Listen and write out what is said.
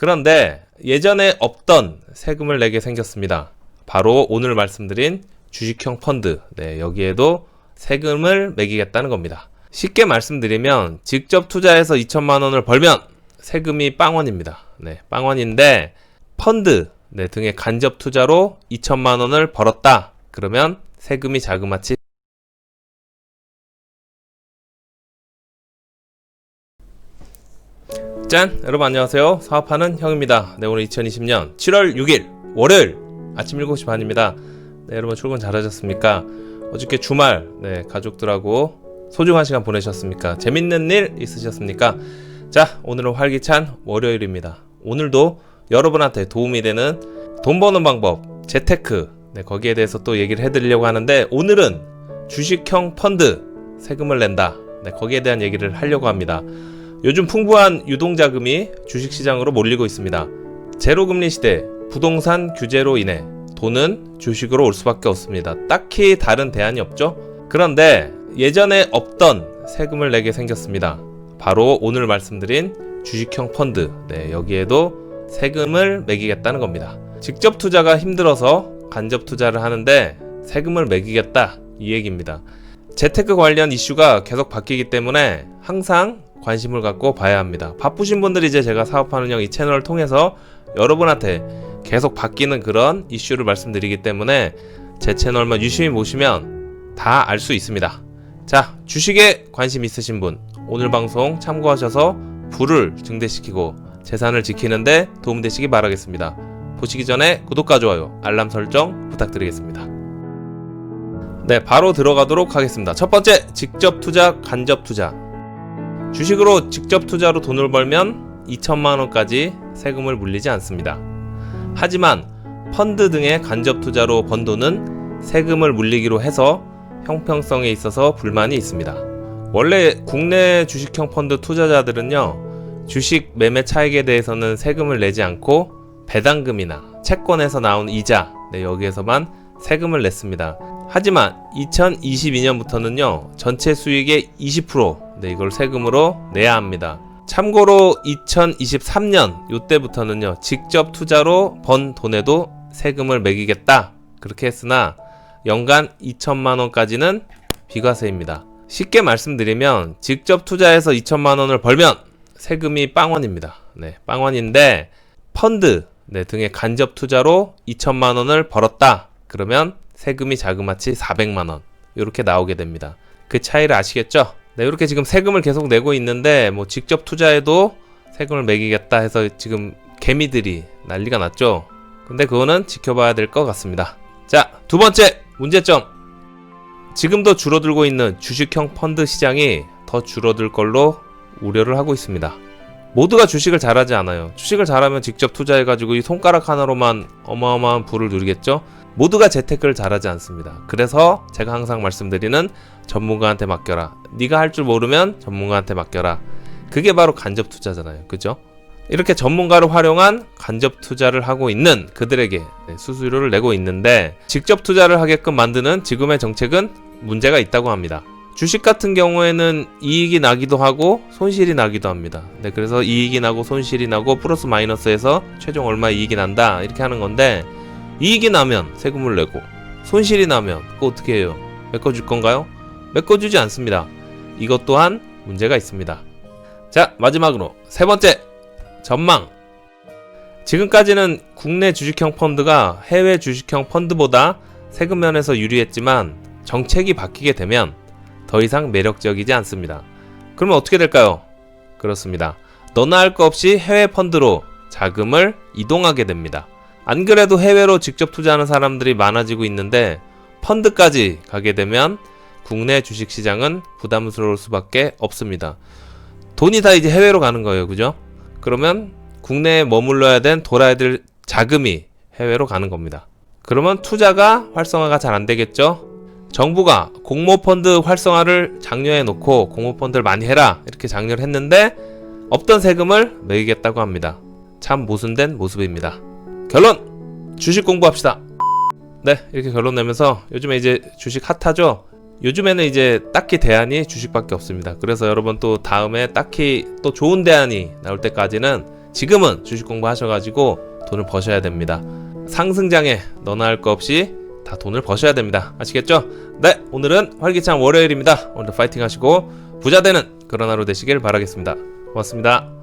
그런데 예전에 없던 세금을 내게 생겼습니다. 바로 오늘 말씀드린 주식형 펀드. 네, 여기에도 세금을 매기겠다는 겁니다. 쉽게 말씀드리면 직접 투자해서 2천만 원을 벌면 세금이 빵원입니다. 네, 빵원인데 펀드 네, 등의 간접 투자로 2천만 원을 벌었다. 그러면 세금이 자그마치 짠! 여러분 안녕하세요. 사업하는 형입니다. 네, 오늘 2020년 7월 6일 월요일 아침 7시 반입니다. 네, 여러분 출근 잘하셨습니까? 어저께 주말 네, 가족들하고 소중한 시간 보내셨습니까? 재밌는 일 있으셨습니까? 자, 오늘은 활기찬 월요일입니다. 오늘도 여러분한테 도움이 되는 돈 버는 방법, 재테크, 네, 거기에 대해서 또 얘기를 해드리려고 하는데 오늘은 주식형 펀드 세금을 낸다. 네, 거기에 대한 얘기를 하려고 합니다. 요즘 풍부한 유동자금이 주식시장으로 몰리고 있습니다. 제로금리 시대, 부동산 규제로 인해 돈은 주식으로 올 수밖에 없습니다. 딱히 다른 대안이 없죠? 그런데 예전에 없던 세금을 내게 생겼습니다. 바로 오늘 말씀드린 주식형 펀드. 네, 여기에도 세금을 매기겠다는 겁니다. 직접 투자가 힘들어서 간접 투자를 하는데 세금을 매기겠다. 이 얘기입니다. 재테크 관련 이슈가 계속 바뀌기 때문에 항상 관심을 갖고 봐야 합니다. 바쁘신 분들이 이제 제가 사업하는 형 이 채널을 통해서 여러분한테 계속 바뀌는 그런 이슈를 말씀드리기 때문에 제 채널만 유심히 보시면 다 알 수 있습니다. 자, 주식에 관심 있으신 분, 오늘 방송 참고하셔서 부를 증대시키고 재산을 지키는데 도움되시기 바라겠습니다. 보시기 전에 구독과 좋아요, 알람 설정 부탁드리겠습니다. 네, 바로 들어가도록 하겠습니다. 첫 번째, 직접 투자, 간접 투자. 주식으로 직접 투자로 돈을 벌면 2천만 원까지 세금을 물리지 않습니다. 하지만 펀드 등의 간접 투자로 번 돈은 세금을 물리기로 해서 형평성에 있어서 불만이 있습니다. 원래 국내 주식형 펀드 투자자들은요, 주식 매매 차익에 대해서는 세금을 내지 않고 배당금이나 채권에서 나온 이자, 네, 여기에서만 세금을 냈습니다. 하지만 2022년부터는요, 전체 수익의 20%, 네, 이걸 세금으로 내야 합니다. 참고로 2023년 요때부터는요, 직접 투자로 번 돈에도 세금을 매기겠다. 그렇게 했으나 연간 2천만 원까지는 비과세입니다. 쉽게 말씀드리면 직접 투자해서 2천만 원을 벌면 세금이 빵원입니다. 네, 빵원인데 펀드 네, 등의 간접 투자로 2천만 원을 벌었다. 그러면 세금이 자그마치 400만 원 이렇게 나오게 됩니다. 그 차이를 아시겠죠? 네, 이렇게 지금 세금을 계속 내고 있는데 뭐 직접 투자해도 세금을 매기겠다 해서 지금 개미들이 난리가 났죠. 근데 그거는 지켜봐야 될 것 같습니다. 자, 두 번째 문제점. 지금도 줄어들고 있는 주식형 펀드 시장이 더 줄어들 걸로 우려를 하고 있습니다. 모두가 주식을 잘하지 않아요. 주식을 잘하면 직접 투자해가지고 이 손가락 하나로만 어마어마한 부를 누리겠죠? 모두가 재테크를 잘하지 않습니다. 그래서 제가 항상 말씀드리는 전문가한테 맡겨라. 네가 할 줄 모르면 전문가한테 맡겨라. 그게 바로 간접 투자잖아요. 그죠? 이렇게 전문가를 활용한 간접 투자를 하고 있는 그들에게 네, 수수료를 내고 있는데 직접 투자를 하게끔 만드는 지금의 정책은 문제가 있다고 합니다. 주식 같은 경우에는 이익이 나기도 하고 손실이 나기도 합니다. 네, 그래서 이익이 나고 손실이 나고 플러스 마이너스해서 최종 얼마 이익이 난다 이렇게 하는 건데 이익이 나면 세금을 내고 손실이 나면 그거 어떻게 해요? 메꿔줄 건가요? 메꿔주지 않습니다. 이것 또한 문제가 있습니다. 자 마지막으로 세 번째 전망. 지금까지는 국내 주식형 펀드가 해외 주식형 펀드보다 세금 면에서 유리했지만 정책이 바뀌게 되면 더 이상 매력적이지 않습니다. 그러면 어떻게 될까요? 그렇습니다. 너나 할거 없이 해외 펀드로 자금을 이동하게 됩니다. 안 그래도 해외로 직접 투자하는 사람들이 많아지고 있는데 펀드까지 가게 되면 국내 주식 시장은 부담스러울 수밖에 없습니다. 돈이 다 이제 해외로 가는 거예요. 그죠? 그러면 국내에 머물러야 된 돌아야 될 자금이 해외로 가는 겁니다. 그러면 투자가 활성화가 잘 안 되겠죠? 정부가 공모펀드 활성화를 장려해 놓고 공모펀드를 많이 해라 이렇게 장려를 했는데 없던 세금을 매기겠다고 합니다. 참 모순된 모습입니다. 결론! 주식 공부합시다. 네, 이렇게 결론 내면서 요즘에 이제 주식 핫하죠? 요즘에는 이제 딱히 대안이 주식밖에 없습니다. 그래서 여러분 또 다음에 딱히 또 좋은 대안이 나올 때까지는 지금은 주식 공부하셔가지고 돈을 버셔야 됩니다. 상승장에 너나 할 거 없이 다 돈을 버셔야 됩니다. 아시겠죠? 네, 오늘은 활기찬 월요일입니다. 오늘도 파이팅 하시고 부자 되는 그런 하루 되시길 바라겠습니다. 고맙습니다.